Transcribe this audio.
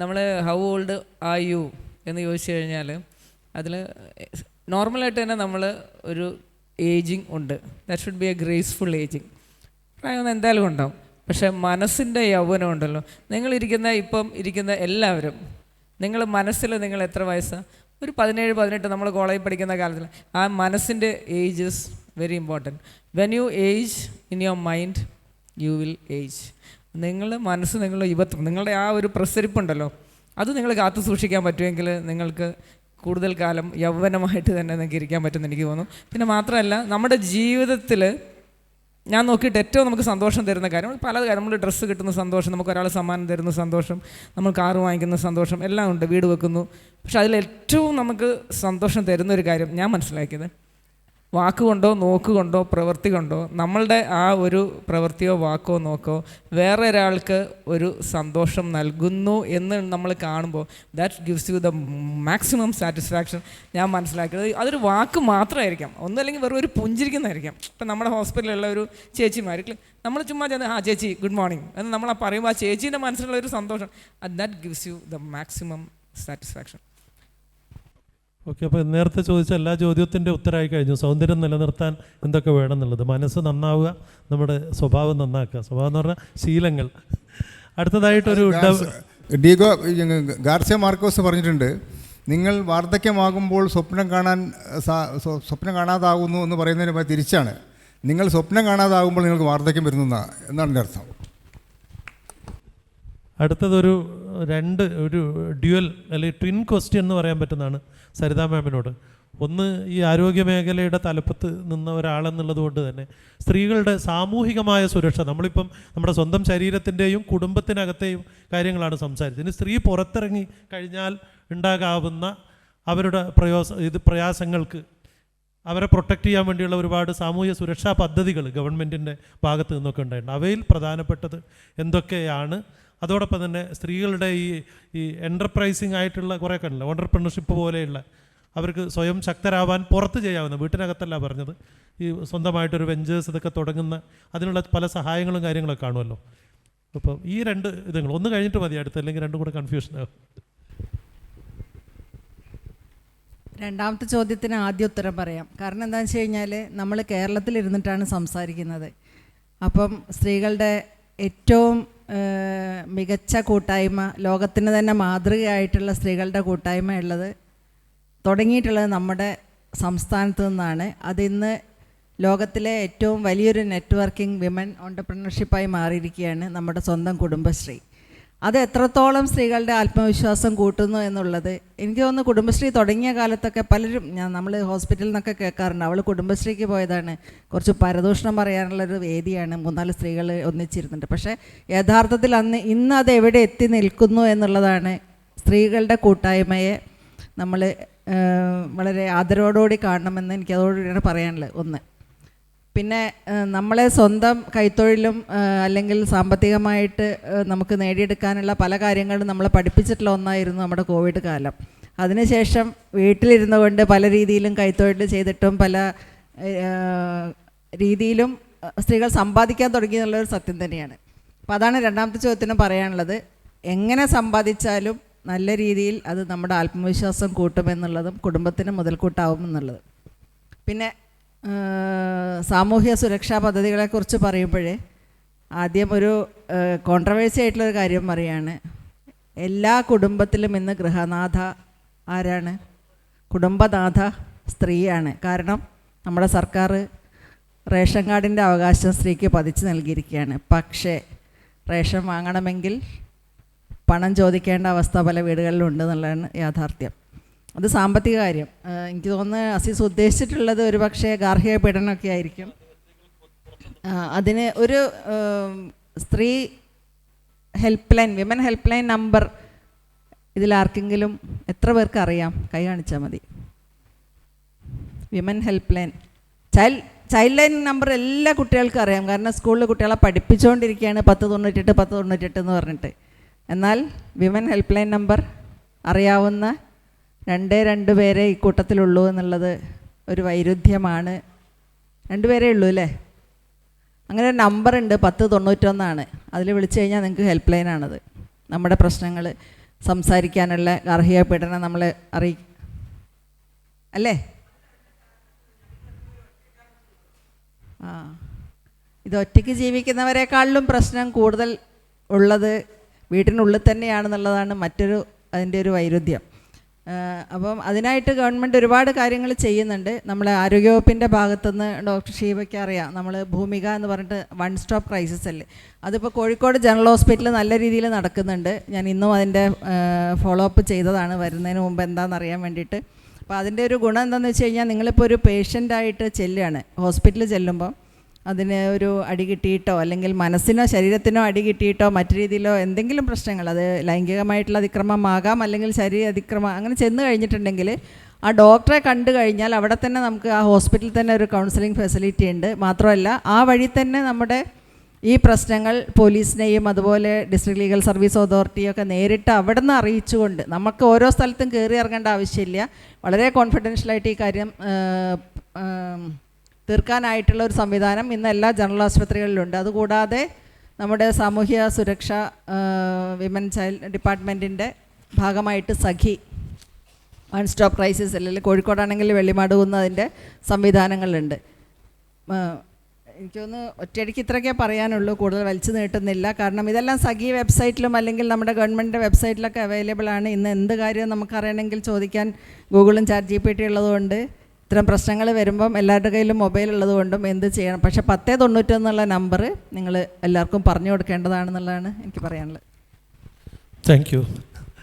നമ്മൾ how old ആ U എന്ന് ചോദിച്ചു കഴിഞ്ഞാൽ അതിൽ നോർമലായിട്ട് തന്നെ നമ്മൾ ഒരു ഏജിങ് ഉണ്ട്. That should be a graceful ageing പ്രായം എന്തായാലും ഉണ്ടാവും. പക്ഷേ മനസ്സിന്റെ യൗവനം ഉണ്ടല്ലോ. നിങ്ങളിരിക്കുന്ന ഇപ്പം ഇരിക്കുന്ന എല്ലാവരും നിങ്ങൾ മനസ്സിൽ നിങ്ങൾ എത്ര വയസ്സാണ് ഒരു പതിനേഴ് പതിനെട്ട് നമ്മൾ കോളേജിൽ പഠിക്കുന്ന കാലത്തിൽ ആ മനസ്സിന്റെ age is very important when you age in your mind you will age നിങ്ങൾ മനസ്സ് നിങ്ങളുടെ യുവത്വം നിങ്ങളുടെ ആ ഒരു പ്രസരിപ്പുണ്ടല്ലോ അത് നിങ്ങൾ കാത്തു സൂക്ഷിക്കാൻ പറ്റുമെങ്കിൽ നിങ്ങൾക്ക് കൂടുതൽ കാലം യൗവനമായിട്ട് തന്നെ നിങ്ങൾക്ക് ഇരിക്കാൻ പറ്റുമെന്ന് എനിക്ക് തോന്നുന്നു. പിന്നെ മാത്രമല്ല നമ്മുടെ ജീവിതത്തിൽ ഞാൻ നോക്കിയിട്ട് ഏറ്റവും നമുക്ക് സന്തോഷം തരുന്ന കാര്യം പല കാര്യം നമ്മൾ ഡ്രസ്സ് കിട്ടുന്ന സന്തോഷം നമുക്ക് ഒരാൾ സമ്മാനം തരുന്ന സന്തോഷം നമ്മൾ കാറ് വാങ്ങിക്കുന്ന സന്തോഷം എല്ലാം ഉണ്ട് വീട് വെക്കുന്നു. പക്ഷെ അതിൽ ഏറ്റവും നമുക്ക് സന്തോഷം തരുന്ന ഒരു കാര്യം ഞാൻ മനസ്സിലാക്കിയത് വാക്കുകൊണ്ടോ നോക്കുകൊണ്ടോ പ്രവൃത്തി കൊണ്ടോ നമ്മളുടെ ആ ഒരു പ്രവൃത്തിയോ വാക്കോ നോക്കോ വേറെ ഒരാൾക്ക് ഒരു സന്തോഷം നൽകുന്നു എന്ന് നമ്മൾ കാണുമ്പോൾ that gives you the maximum satisfaction ഞാൻ മനസ്സിലാക്കിയത് അതൊരു വാക്ക് മാത്രമായിരിക്കാം. ഒന്നല്ലെങ്കിൽ വെറും ഒരു പുഞ്ചിരിക്കുന്നതായിരിക്കാം. ഇപ്പം നമ്മുടെ ഹോസ്പിറ്റലിലുള്ള ഒരു ചേച്ചിമാർ നമ്മൾ ചുമ്മാ ചെന്ന് ആ ചേച്ചി ഗുഡ് മോർണിംഗ് എന്ന് നമ്മൾ പറയുമ്പോൾ ആ ചേച്ചീന്റെ മനസ്സിലുള്ള ഒരു സന്തോഷം. That gives you the maximum satisfaction okay അപ്പോൾ നേരത്തെ ചോദിച്ച എല്ലാ ചോദ്യത്തിന്റെ ഉത്തരമായി കഴിഞ്ഞു. സൗന്ദര്യം നിലനിർത്താൻ എന്തൊക്കെ വേണം എന്നുള്ളത് മനസ്സ് നന്നാവുക നമ്മുടെ സ്വഭാവം നന്നാക്കുക. സ്വഭാവം എന്ന് പറഞ്ഞാൽ ശീലങ്ങൾ. അടുത്തതായിട്ടൊരു ഡീഗോ ഗാർസിയ മാർക്കോസ് പറഞ്ഞിട്ടുണ്ട് നിങ്ങൾ വാർദ്ധക്യമാകുമ്പോൾ സ്വപ്നം കാണാൻ സ്വപ്നം കാണാതാകുന്നു എന്ന് പറയുന്നതിന് തിരിച്ചാണ്. നിങ്ങൾ സ്വപ്നം കാണാതാകുമ്പോൾ നിങ്ങൾക്ക് വാർദ്ധക്യം വരുന്നതാണ് എന്നാണ് എന്റെ അർത്ഥം. അടുത്തതൊരു രണ്ട് ഒരു ഡ്യുവൽ അല്ലെങ്കിൽ ട്വിൻ ക്വസ്റ്റ്യൻ എന്ന് പറയാൻ പറ്റുന്നതാണ് സരിതാ മാമിനോട്. ഒന്ന് ഈ ആരോഗ്യ മേഖലയുടെ തലപ്പത്ത് നിന്ന ഒരാളെന്നുള്ളത് കൊണ്ട് തന്നെ സ്ത്രീകളുടെ സാമൂഹികമായ സുരക്ഷ നമ്മളിപ്പം നമ്മുടെ സ്വന്തം ശരീരത്തിന്റെയും കുടുംബത്തിനകത്തെയും കാര്യങ്ങളാണ് സംസാരിച്ചത്. ഇനി സ്ത്രീ പുറത്തിറങ്ങി കഴിഞ്ഞാൽ ഉണ്ടാകാവുന്ന അവരുടെ പ്രയോസ ഇത് പ്രയാസങ്ങൾക്ക് അവരെ പ്രൊട്ടക്റ്റ് ചെയ്യാൻ വേണ്ടിയുള്ള ഒരുപാട് സാമൂഹ്യ സുരക്ഷാ പദ്ധതികൾ ഗവൺമെന്റിന്റെ ഭാഗത്ത് നിന്നൊക്കെ ഉണ്ടായിട്ടുണ്ട്. അവയിൽ പ്രധാനപ്പെട്ടത് എന്തൊക്കെയാണ്? അതോടൊപ്പം തന്നെ സ്ത്രീകളുടെ ഈ ഈ എന്റർപ്രൈസിങ് ആയിട്ടുള്ള കുറേ ഉണ്ടല്ലോ ഓണ്ടർപ്രണർഷിപ്പ് പോലെയുള്ള അവർക്ക് സ്വയം ശക്തരാവാൻ പുറത്ത് ചെയ്യാവുന്ന വീട്ടിനകത്തല്ല പറഞ്ഞത്. ഈ സ്വന്തമായിട്ടൊരു വെഞ്ചേഴ്സ് ഇതൊക്കെ തുടങ്ങുന്ന അതിനുള്ള പല സഹായങ്ങളും കാര്യങ്ങളൊക്കെ കാണുമല്ലോ. അപ്പം ഈ രണ്ട് ഇതുങ്ങൾ ഒന്ന് കഴിഞ്ഞിട്ട് മതി അടുത്ത് അല്ലെങ്കിൽ രണ്ടും കൂടെ കൺഫ്യൂഷൻ ആകും രണ്ടാമത്തെ ചോദ്യത്തിന് ആദ്യ ഉത്തരം പറയാം. കാരണം എന്താണെന്ന് വെച്ച് കഴിഞ്ഞാൽ നമ്മൾ കേരളത്തിൽ ഇരുന്നിട്ടാണ് സംസാരിക്കുന്നത്. അപ്പം സ്ത്രീകളുടെ ഏറ്റവും മികച്ച കൂട്ടായ്മ ലോകത്തിന് തന്നെ മാതൃകയായിട്ടുള്ള സ്ത്രീകളുടെ കൂട്ടായ്മ ഉള്ളത് തുടങ്ങിയിട്ടുള്ളത് നമ്മുടെ സംസ്ഥാനത്തു നിന്നാണ്. അതിന്ന് ലോകത്തിലെ ഏറ്റവും വലിയൊരു നെറ്റ്വർക്കിംഗ് വിമൻ ഓണ്ടർപ്രണർഷിപ്പായി മാറിയിരിക്കുകയാണ് നമ്മുടെ സ്വന്തം കുടുംബശ്രീ. അത് എത്രത്തോളം സ്ത്രീകളുടെ ആത്മവിശ്വാസം കൂട്ടുന്നു എന്നുള്ളത്. എനിക്ക് തോന്നുന്നു കുടുംബശ്രീ തുടങ്ങിയ കാലത്തൊക്കെ പലരും ഞാൻ നമ്മൾ ഹോസ്പിറ്റലിൽ നിന്നൊക്കെ കേൾക്കാറുണ്ട് അവൾ കുടുംബശ്രീക്ക് പോയതാണ്. കുറച്ച് പരദൂഷണം പറയാനുള്ളൊരു വേദിയാണ് മൂന്നാൽ സ്ത്രീകൾ ഒന്നിച്ചിരുന്നുണ്ട് പക്ഷേ യഥാർത്ഥത്തിൽ അന്ന് ഇന്ന് അത് എവിടെ എത്തി നിൽക്കുന്നു എന്നുള്ളതാണ് സ്ത്രീകളുടെ കൂട്ടായ്മയെ നമ്മൾ വളരെ ആദരവോടുകൂടി കാണണമെന്ന് എനിക്ക് അതോടുകൂടിയാണ് പറയാനുള്ളത്. ഒന്ന്. പിന്നെ നമ്മളെ സ്വന്തം കൈത്തൊഴിലും അല്ലെങ്കിൽ സാമ്പത്തികമായിട്ട് നമുക്ക് നേടിയെടുക്കാനുള്ള പല കാര്യങ്ങളും നമ്മളെ പഠിപ്പിച്ചിട്ടുള്ള ഒന്നായിരുന്നു നമ്മുടെ കോവിഡ് കാലം. അതിനുശേഷം വീട്ടിലിരുന്നു കൊണ്ട് പല രീതിയിലും കൈത്തൊഴിൽ ചെയ്തിട്ടും പല രീതിയിലും സ്ത്രീകൾ സമ്പാദിക്കാൻ തുടങ്ങി എന്നുള്ളൊരു സത്യം തന്നെയാണ്. അപ്പോൾ അതാണ് രണ്ടാമത്തെ ചോദ്യത്തിന് പറയാനുള്ളത്. എങ്ങനെ സമ്പാദിച്ചാലും നല്ല രീതിയിൽ അത് നമ്മുടെ ആത്മവിശ്വാസം കൂട്ടുമെന്നുള്ളതും കുടുംബത്തിന് മുതൽക്കൂട്ടാവും എന്നുള്ളത് പിന്നെ സാമൂഹ്യ സുരക്ഷാ പദ്ധതികളെക്കുറിച്ച് പറയുമ്പോഴേ ആദ്യം ഒരു കോൺട്രവേഴ്സി ആയിട്ടുള്ളൊരു കാര്യം പറയാണ്. എല്ലാ കുടുംബത്തിലും ഇന്ന് ഗൃഹനാഥ ആരാണ്? കുടുംബനാഥ സ്ത്രീയാണ്. കാരണം നമ്മുടെ സർക്കാർ റേഷൻ കാർഡിന്റെ അവകാശം സ്ത്രീക്ക് പതിച്ചു നൽകിയിരിക്കുകയാണ്. പക്ഷേ റേഷൻ വാങ്ങണമെങ്കിൽ പണം ചോദിക്കേണ്ട അവസ്ഥ പല വീടുകളിലും ഉണ്ട് എന്നുള്ളതാണ് യാഥാർത്ഥ്യം. അത് സാമ്പത്തിക കാര്യം. എനിക്ക് തോന്നുന്നു അസീസ് ഉദ്ദേശിച്ചിട്ടുള്ളത് ഒരു പക്ഷേ ഗാർഹിക പീഡനമൊക്കെ ആയിരിക്കും. അതിന് ഒരു സ്ത്രീ help line women help line number ഇതിലാർക്കെങ്കിലും എത്ര പേർക്ക് അറിയാം? കൈ കാണിച്ചാൽ മതി. Women help line child child line number എല്ലാ കുട്ടികൾക്കും അറിയാം. കാരണം സ്കൂളിൽ കുട്ടികളെ പഠിപ്പിച്ചുകൊണ്ടിരിക്കുകയാണ് പത്ത് തൊണ്ണൂറ്റെട്ട് പത്ത് തൊണ്ണൂറ്റെട്ട് എന്ന് പറഞ്ഞിട്ട്. എന്നാൽ വിമൻ ഹെൽപ്പ് ലൈൻ നമ്പർ അറിയാവുന്ന രണ്ടേ രണ്ട് പേരെ ഈ കൂട്ടത്തിലുള്ളൂ എന്നുള്ളത് ഒരു വൈരുദ്ധ്യമാണ്. രണ്ടുപേരേ ഉള്ളൂ അല്ലേ? അങ്ങനെ നമ്പർ ഉണ്ട് പത്ത് തൊണ്ണൂറ്റൊന്നാണ്. അതിൽ വിളിച്ചു കഴിഞ്ഞാൽ നിങ്ങൾക്ക് ഹെൽപ്പ് ലൈനാണത് നമ്മുടെ പ്രശ്നങ്ങൾ സംസാരിക്കാനുള്ള ഗാർഹിക പീഡനം നമ്മൾ അറിയി അല്ലേ? ആ. ഇത് ഒറ്റയ്ക്ക് ജീവിക്കുന്നവരെക്കാളിലും പ്രശ്നം കൂടുതൽ ഉള്ളത് വീട്ടിനുള്ളിൽ തന്നെയാണെന്നുള്ളതാണ് മറ്റൊരു അതിന്റെ ഒരു വൈരുദ്ധ്യം. അപ്പം അതിനായിട്ട് ഗവൺമെന്റ് ഒരുപാട് കാര്യങ്ങൾ ചെയ്യുന്നുണ്ട്. നമ്മളെ ആരോഗ്യവകുപ്പിന്റെ ഭാഗത്തുനിന്ന് ഡോക്ടർ ഷീബയ്ക്ക് അറിയാം. നമ്മൾ ഭൂമിക എന്ന് പറഞ്ഞിട്ട് വൺ സ്റ്റോപ്പ് ക്രൈസിസ് അല്ലേ? അതിപ്പോൾ കോഴിക്കോട് ജനറൽ ഹോസ്പിറ്റലിൽ നല്ല രീതിയിൽ നടക്കുന്നുണ്ട്. ഞാൻ ഇന്നും അതിന്റെ ഫോളോ അപ്പ് ചെയ്തതാണ്. വരുന്നതിന് മുമ്പ് എന്താണെന്ന് അറിയാൻ വേണ്ടിയിട്ട്. അപ്പോൾ അതിന്റെ ഒരു ഗുണം എന്താണെന്ന് വെച്ച് കഴിഞ്ഞാൽ നിങ്ങളിപ്പോൾ ഒരു പേഷ്യന്റായിട്ട് ചെല്ലുകയാണ്. ഹോസ്പിറ്റലിൽ ചെല്ലുമ്പോൾ അതിന് ഒരു അടി കിട്ടിയിട്ടോ അല്ലെങ്കിൽ മനസ്സിനോ ശരീരത്തിനോ അടി കിട്ടിയിട്ടോ മറ്റു രീതിയിലോ എന്തെങ്കിലും പ്രശ്നങ്ങൾ അത് ലൈംഗികമായിട്ടുള്ള അതിക്രമമാകാം അല്ലെങ്കിൽ ശരീര അതിക്രമം അങ്ങനെ ചെന്ന് കഴിഞ്ഞിട്ടുണ്ടെങ്കിൽ ആ ഡോക്ടറെ കണ്ടു കഴിഞ്ഞാൽ അവിടെ തന്നെ നമുക്ക് ആ ഹോസ്പിറ്റലിൽ തന്നെ ഒരു കൗൺസിലിംഗ് ഫെസിലിറ്റി ഉണ്ട്. മാത്രമല്ല ആ വഴി തന്നെ നമ്മുടെ ഈ പ്രശ്നങ്ങൾ പോലീസിനെയും അതുപോലെ ഡിസ്ട്രിക്ട് ലീഗൽ സർവീസ് അതോറിറ്റിയൊക്കെ നേരിട്ട് അവിടെ നിന്ന് അറിയിച്ചുകൊണ്ട് നമുക്ക് ഓരോ സ്ഥലത്തും കയറി ഇറങ്ങേണ്ട ആവശ്യമില്ല. വളരെ കോൺഫിഡൻഷ്യലായിട്ട് ഈ കാര്യം തീർക്കാനായിട്ടുള്ള ഒരു സംവിധാനം ഇന്ന് എല്ലാ ജനറൽ ആശുപത്രികളിലുണ്ട്. അതുകൂടാതെ നമ്മുടെ സാമൂഹ്യ സുരക്ഷ വിമൻ ചൈൽഡ് ഡിപ്പാർട്ട്മെന്റിന്റെ ഭാഗമായിട്ട് സഖി വൺ സ്റ്റോപ്പ് ക്രൈസിസ് അല്ലെങ്കിൽ കോഴിക്കോടാണെങ്കിൽ വെള്ളിമാട് കുന്ന് അതിന്റെ സംവിധാനങ്ങളുണ്ട് എനിക്കൊന്ന് ഒറ്റയടിക്ക് ഇത്രയൊക്കെ പറയാനുള്ളൂ. കൂടുതൽ വലിച്ചു നീട്ടുന്നില്ല. കാരണം ഇതെല്ലാം സഖി വെബ്സൈറ്റിലും അല്ലെങ്കിൽ നമ്മുടെ ഗവൺമെന്റിന്റെ വെബ്സൈറ്റിലൊക്കെ അവൈലബിൾ ആണ്. ഇന്ന് എന്ത് കാര്യം നമുക്കറിയണമെങ്കിൽ ചോദിക്കാൻ ഗൂഗിളും ചാറ്റ് ജി പി ടി ഉള്ളതുകൊണ്ട് ഇത്തരം പ്രശ്നങ്ങൾ വരുമ്പം എല്ലാവരുടെ കയ്യിലും മൊബൈൽ ഉള്ളതുകൊണ്ടും എന്ത് ചെയ്യണം? പക്ഷേ പത്തേ തൊണ്ണൂറ്റൊന്നുള്ള നമ്പർ നിങ്ങൾ എല്ലാവർക്കും പറഞ്ഞു കൊടുക്കേണ്ടതാണെന്നുള്ളതാണ് എനിക്ക് പറയാനുള്ളത്. താങ്ക്